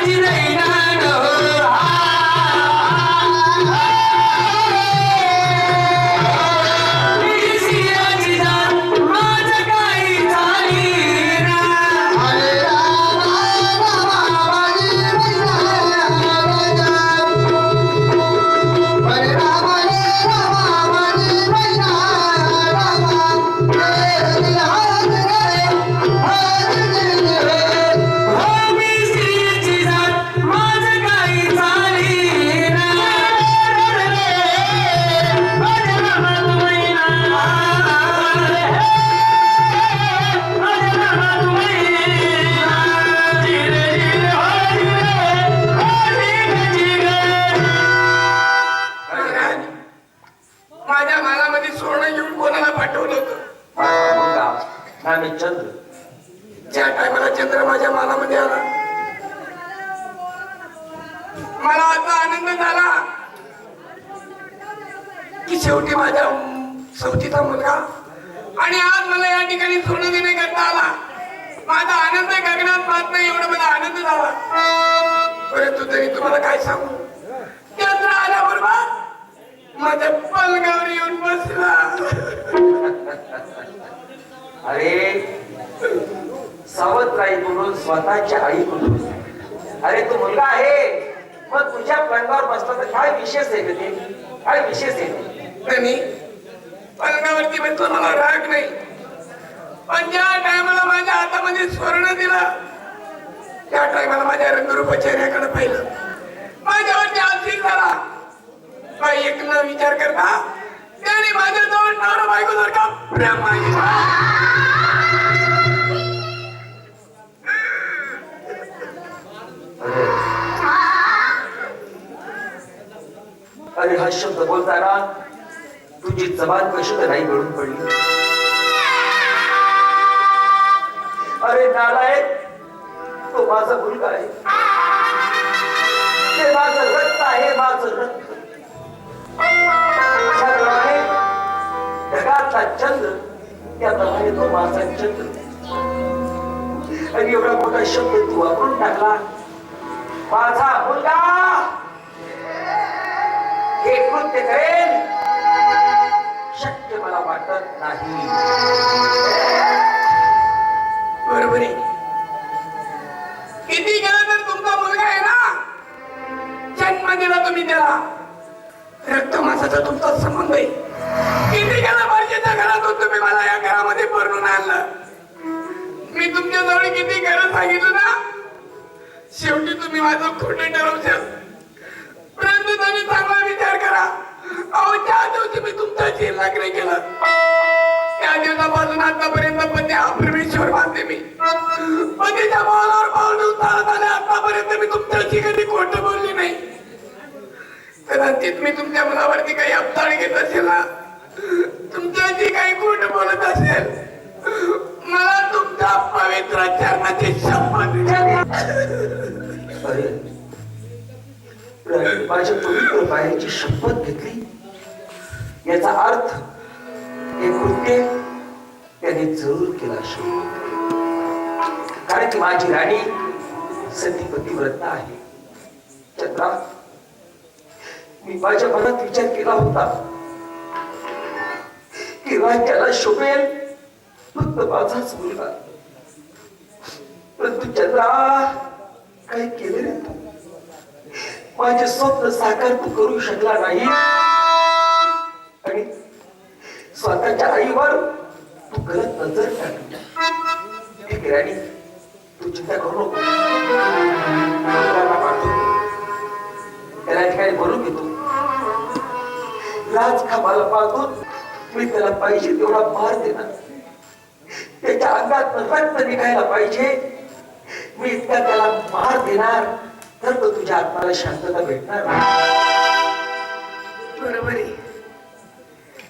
माझी आनंद झाला. की शेवटी माझ्या सवतीचा मुलगा. आणि आज मला या ठिकाणी सोनं देण्याकरता आला. माझा आनंद गगनात पाहत नाही एवढा मला आनंद झाला. परंतु तरी तुम्हाला काय सांगू? चंद्र आल्याबरोबर माझ्या पलगावर येऊन बसला. अरे सावत्राई म्हणून स्वतःची आई म्हणून अरे तू मुलगा आहे. मग तुझ्या पलंगावर बसला तर काय विशेष आहे का ते? काय विशेष आहे? त्यांनी पलंगावरती बसला मला राग नाही. पण ज्या टायमाला माझ्या हातामध्ये स्वर्ण दिला त्या टायमाला माझ्या रंगरूप चेहऱ्याकडे पाहिलं. माझ्यावरती आर्थिक झाला. काही एक न विचार करता त्याने माझ्या जवळ नवरा बायको जर का प्रेम मागितला. अरे हा शब्द बोलताना तुझी जबान कशी तर नाही गळून पडली? अरे नालायक तो माझा मुलगा आहे. ते माझं रक्त आहे माझं रक्त. ज्याप्रमाणे ढगातला चंद्र त्याप्रमाणे तो माझा चंद्र. आणि एवढा मोठा शब्द तू वापरून टाकला माझा मुलगा हे करेल. शक्य मला वाटत नाही. बरोबर आहे. किती गेलं तर तुमचा मुलगा आहे ना? जन्म दिला तुम्ही त्याला. रक्त मासाचा तुमचा संबंध आहे. किती गेलं पाहिजेच्या घरातून तुम्ही मला या घरामध्ये भरून आणलं? मी तुमच्या जवळ किती खरं सांगितलं ना? शेवटी तुम्ही माझं खोटे ठरवशाल. तुम्ही चांगला विचार करा. अहो ज्या दिवशी मी तुमचा झेल लागले केला त्या दिवसापासून आतापर्यंत पती ते परमेश्वर मानते मी. पतीच्या पावलावर पाऊल ठेवून चालत आले. आतापर्यंत मी तुमच्याशी कधी खोट बोलली नाही. कदाचित मी तुमच्या मुलावरती काही अपताळ घेत असेल ना? तुमच्याशी काही खोट बोलत असेल? मला तुमच्या पवित्र चरणाचे शपथ घ्यावी. पवित्र बाहेरची शपथ घेतली. याचा अर्थ हे कृत्य त्याने जरूर केला असेल. कारण की माझी राणी सतीपती व्रत आहे. चंद्रा मी माझ्या मनात विचार केला होता. की राज्याला शोभेल फक्त माझाच मुलगा. परंतु चंद्रा काही केले नाही. माझे स्वप्न साकार तू करू शकला नाही. आणि स्वतःच्या आईवर तू गलत नजर टाकली. ठीक राणी तू चिंता करू नको. त्याला ठिकाणी बोलून घेतो राज खांबाला पाहतो मी त्याला पाहिजे तेवढा मार देणार. त्याच्या अंगात रक्त निघायला पाहिजे. मी इतका त्याला मार देणार. तर मग तुझ्या आत्माला शांतता भेटणार बरोबर आहे.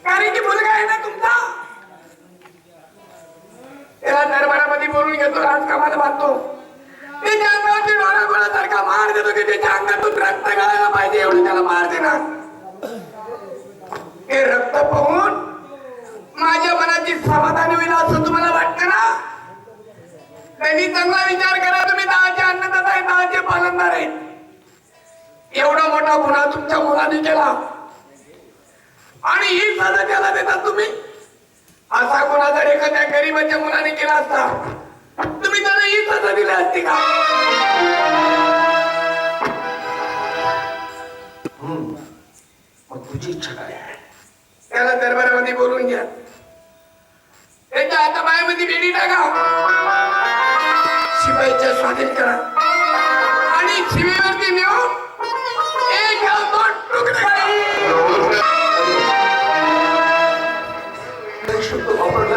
कारण की मुलगा आहे ना तुमचा? त्याला दरबारामध्ये बोलून घेतो राजकामाला बांधतो. त्याच्या अंगावरती डोळा गोळासारखा मार देतो की त्याच्या अंगातून रक्त गळायला पाहिजे एवढं त्याला मार देणार. ते रक्त पाहून माझ्या मनाची समाधान होईल असं तुम्हाला वाटतं ना? त्यांनी चांगला विचार करा तुम्ही दहाचे अन्नदाता आहे दहाचे पालनदार पुन्हा पुन्हा तुमच्या मुलाने केला. आणि ही सजा त्याला देतात तुम्ही असा गुन्हा जर एखाद्या गरीबाच्या मुलाने केला असता तुम्ही त्याला ही सजा दिली असती का? मग तुझी इच्छा काय आहे? त्याला दरबारामध्ये बोलून घ्या. शिपाईच्या करा. आणि शिवेवरती नेऊन एक दोन तुकडे. शब्द वापरला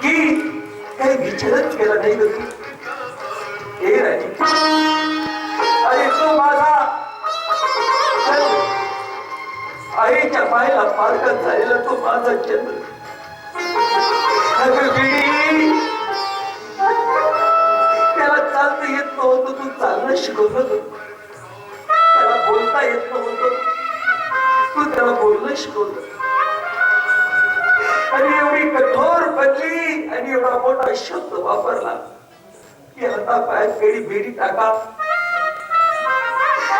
की काही विचारच केला नाही हे राणी अरे तो माझा. आईच्या पायाला पारकत झालेला तो माझा चंद्र चालता येत नव्हतं तू चालणं शिकवलं त्याला बोलता येत नव्हतं. तू त्याला बोलणं शिकवलं आणि एवढी कठोर बनली आणि एवढा मोठा शब्द वापरला की हाता पायात केळी बेडी टाका.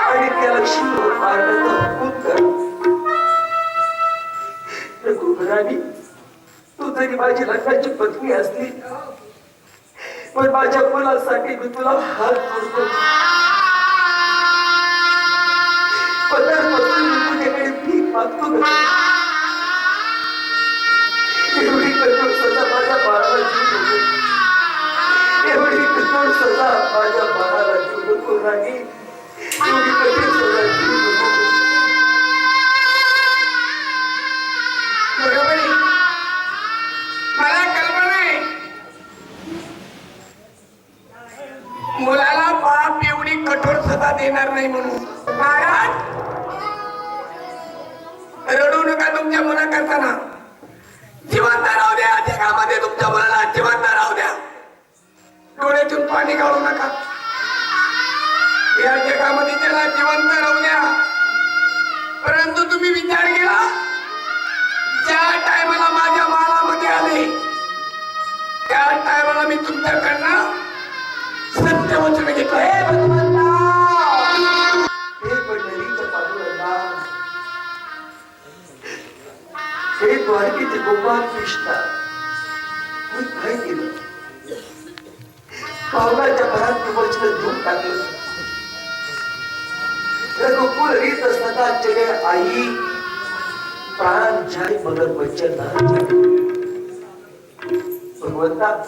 आणि त्याला शिवर मारण्याचा हुकूम कर. घुबराणी तू जरी माझी लग्नाची पत्नी असली पण माझ्या मुलासाठी मी तुला हात जोडतो. पदर मी तुझ्याकडे भीक मागतो. मुलाला बाप एवढी कठोर सजा देणार नाही म्हणून. महाराज! रडू नका तुमच्या मुला करताना. जिवंत राहू द्या जगामध्ये तुमच्या मुलाला जिवंत राहू द्या. डोळ्यातून पाणी काढू नका. या जगामध्ये त्याला जिवंत राहू द्या. परंतु तुम्ही विचार केला ज्या टायमाला माझ्या मालामध्ये आले त्या टायमाला मी तुमच्याकडनं वचन हे घेतलंय भगवंता! हे पंढरीच्या पांडुरंगा हे द्वारकेचे गोपाल कृष्णा. मी काय केलं. पावलाच्या भरात ते वचन देऊन टाकलं. रघुकुल रीत असताना जगे आई प्राण जाय मगर वचन ना जाय. भगवंता